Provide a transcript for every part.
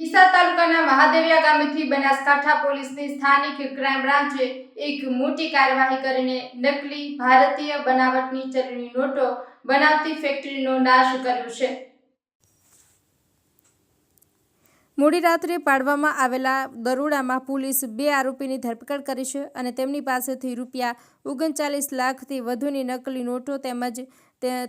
ડીસા તાલુકાના મહાદેવિયા ગામેથી બનાસકાંઠા પોલીસની સ્થાનિક ક્રાઇમ બ્રાન્ચે એક મોટી કાર્યવાહી કરીને નકલી ભારતીય બનાવટની ચલણી નોટો બનાવતી ફેક્ટરીનો નાશ કર્યો છે. મોડી રાત્રે પાડવામાં આવેલા દરોડામાં પોલીસ બે આરોપીની ધરપકડ કરી છે અને તેમની પાસેથી રૂપિયા ઓગણચાલીસ લાખથી વધુની નકલી નોટો તેમજ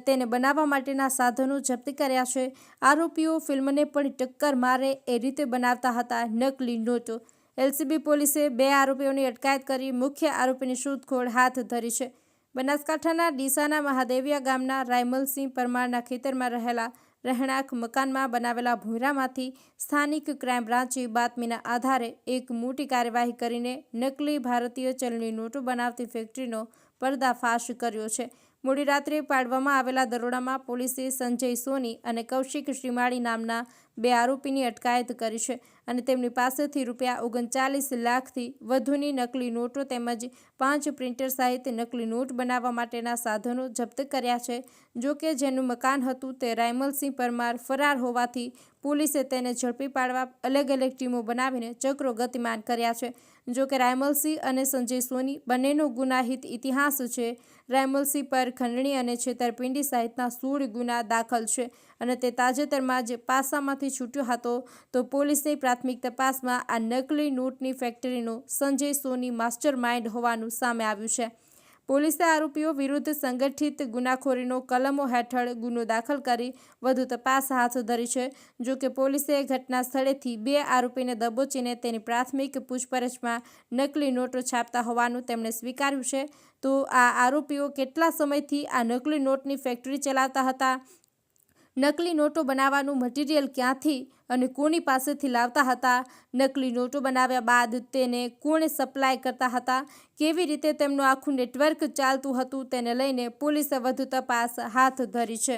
તેને બનાવવા માટેના સાધનો જપ્ત કર્યા છે. આરોપીઓ ફિલ્મને પણ ટક્કર મારે એ રીતે બનાવતા હતા. નકલી નોટો. એલસીબી પોલીસે બે આરોપીઓની અટકાયત કરી મુખ્ય આરોપીની શોધખોળ હાથ ધરી છે. બનાસકાંઠાના ડીસાના મહાદેવિયા ગામના રાયમલસિંહ પરમારના ખેતરમાં રહેલા રહેણાંક મકાનમાં બનાવેલા ભૂંયરામાંથી સ્થાનિક ક્રાઇમ બ્રાન્ચે બાતમીના આધારે એક મોટી કાર્યવાહી કરીને નકલી ભારતીય ચલણી નોટો બનાવતી ફેક્ટરીનો પર્દાફાશ કર્યો છે. મોડી રાત્રે પાડવામાં આવેલા દરોડામાં પોલીસે સંજય સોની અને કૌશિક શ્રીમાળી નામના બે આરોપીની અટકાયત કરી છે અને તેમની પાસેથી રૂપિયા ઓગણચાલીસ લાખથી વધુની નકલી નોટો તેમજ પાંચ પ્રિન્ટર સહિત નકલી નોટ બનાવવા માટેના સાધનો જપ્ત કર્યા છે. જો કે જેનું મકાન હતું તે રાયમલસિંહ પરમાર ફરાર હોવાથી પોલીસે તેને ઝડપી પાડવા અલગ અલગ ટીમો બનાવીને ચક્રો ગતિમાન કર્યા છે. જો કે રાયમલસિંહ અને સંજય સોની બંનેનો ગુનાહિત ઇતિહાસ છે. રાયમલસિંહ પર ખંડણી અને છેતરપિંડી સહિતના સોળ ગુના દાખલ છે અને તે તાજેતરમાં જ પાસામાંથી છૂટ્યો હતો. તો પોલીસની પ્રાથમિક તપાસમાં આ નકલી નોટની ફેક્ટરીનો સંજય સોની માસ્ટર માઇન્ડ હોવાનું સામે આવ્યું છે. પોલીસે આરોપીઓ વિરુદ્ધ સંગઠિત ગુનાખોરીનો કલમો હેઠળ ગુનો દાખલ કરી વધુ તપાસ હાથ ધરી છે. જો કે પોલીસે ઘટના સ્થળેથી બે આરોપીને દબોચીને તેની પ્રાથમિક પૂછપરછમાં નકલી નોટો છાપતા હોવાનું તેમણે સ્વીકાર્યું છે. તો આ આરોપીઓ કેટલા સમયથી આ નકલી નોટની ફેક્ટરી ચલાવતા હતા? નકલી નોટો બનાવવાનું મટીરિયલ ક્યાંથી અને કોની પાસેથી લાવતા હતા? નકલી નોટો બનાવ્યા બાદ તેને કોણે સપ્લાય કરતા હતા? કેવી રીતે તેમનું આખું નેટવર્ક ચાલતું હતું? તેને લઈને પોલીસે વધુ તપાસ હાથ ધરી છે.